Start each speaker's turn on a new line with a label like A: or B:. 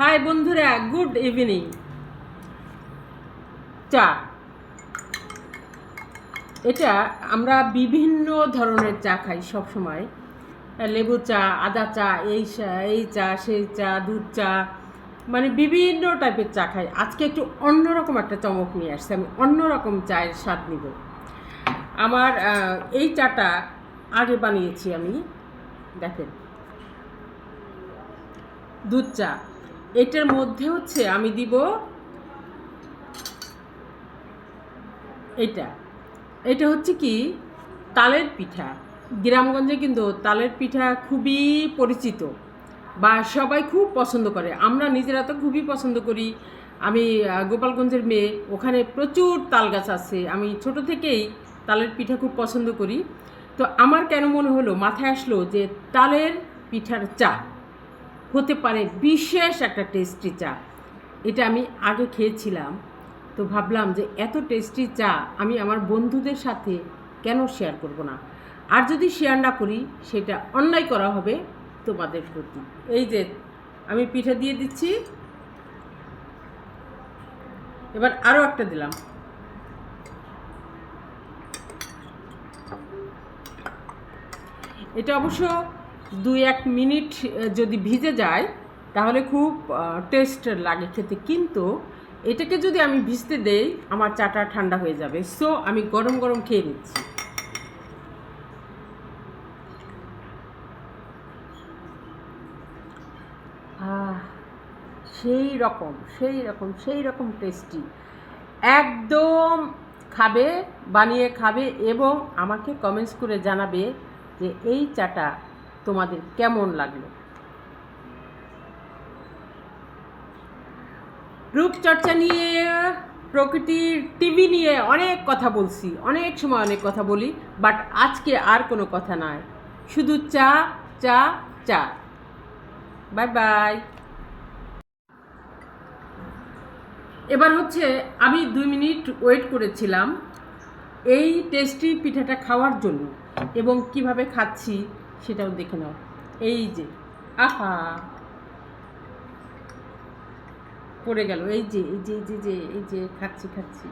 A: High বন্ধুরা good evening চা এটা আমরা বিভিন্ন ধরনের চা খাই সব সময় লেবু চা, আদা চা, এই চা এই চা, সেই চা, দুধ চা মানে বিভিন্ন টাইপের চা খাই। আজকে একটু অন্যরকম একটা চমক নিয়ে আসছে, আমি অন্যরকম চায়ের স্বাদ নিব। আমার এই চাটা আগে বানিয়েছি আমি, দেখেন। দুধ চা। এটার মধ্যে হচ্ছে আমি দিব এটা। এটা হচ্ছে কি? তালের পিঠা। গ্রামগঞ্জে কিন্তু তালের পিঠা খুবই পরিচিত বা সবাই খুব পছন্দ করে। আমরা নিজেরা তো খুবই পছন্দ করি। আমি গোপালগঞ্জের মেয়ে, ওখানে প্রচুর তাল গাছ আছে। আমি ছোট থেকেই তালের পিঠা খুব পছন্দ করি। তো আমার কেন মনে হলো, মাথায় আসলো যে তালের পিঠার চা। হতে পারে বিশেষ একটা টেস্টি চা। এটা আমি আগে খেয়েছিলাম, তো ভাবলাম যে এত টেস্টি চা আমি আমার বন্ধুদের সাথে কেন শেয়ার করব না? আর যদি শেয়ার না করি, সেটা অন্যায় করা হবে তোমাদের প্রতি। এই যে, আমি পিঠা দিয়ে দিচ্ছি। এবার আরও একটা দিলাম। এটা অবশ্য দুই এক মিনিট যদি ভিজে যায়, তাহলে খুব টেস্ট লাগে খেতে। কিন্তু এটাকে যদি আমি ভিজতে দেই, আমার চাটা ঠান্ডা হয়ে যাবে। সো আমি গরম গরম খেয়ে নিচ্ছি। সেই রকম সেই রকম সেই রকম টেস্টি একদম খাবে, বানিয়ে খাবে এবং আমাকে কমেন্টস করে জানাবে যে, এই চাটা তোমাদের কেমন লাগল? রূপচর্চা নিয়ে প্রকৃতির টিভি নিয়ে অনেক কথা বলছি, অনেক সময় অনেক কথা বলি, বাট আজকে আর কোনো কথা নাই শুধু চা চা চা। Bye bye. এবার হচ্ছে আমি দুই মিনিট ওয়েট করেছিলাম এই টেস্টি পিঠাটা খাওয়ার জন্য এবং কীভাবে খাচ্ছি সেটাও দেখে নাও। এই যে, আহা! পড়ে গেল। এই যে এই যে এই যে এই যে খাচ্ছি খাচ্ছি।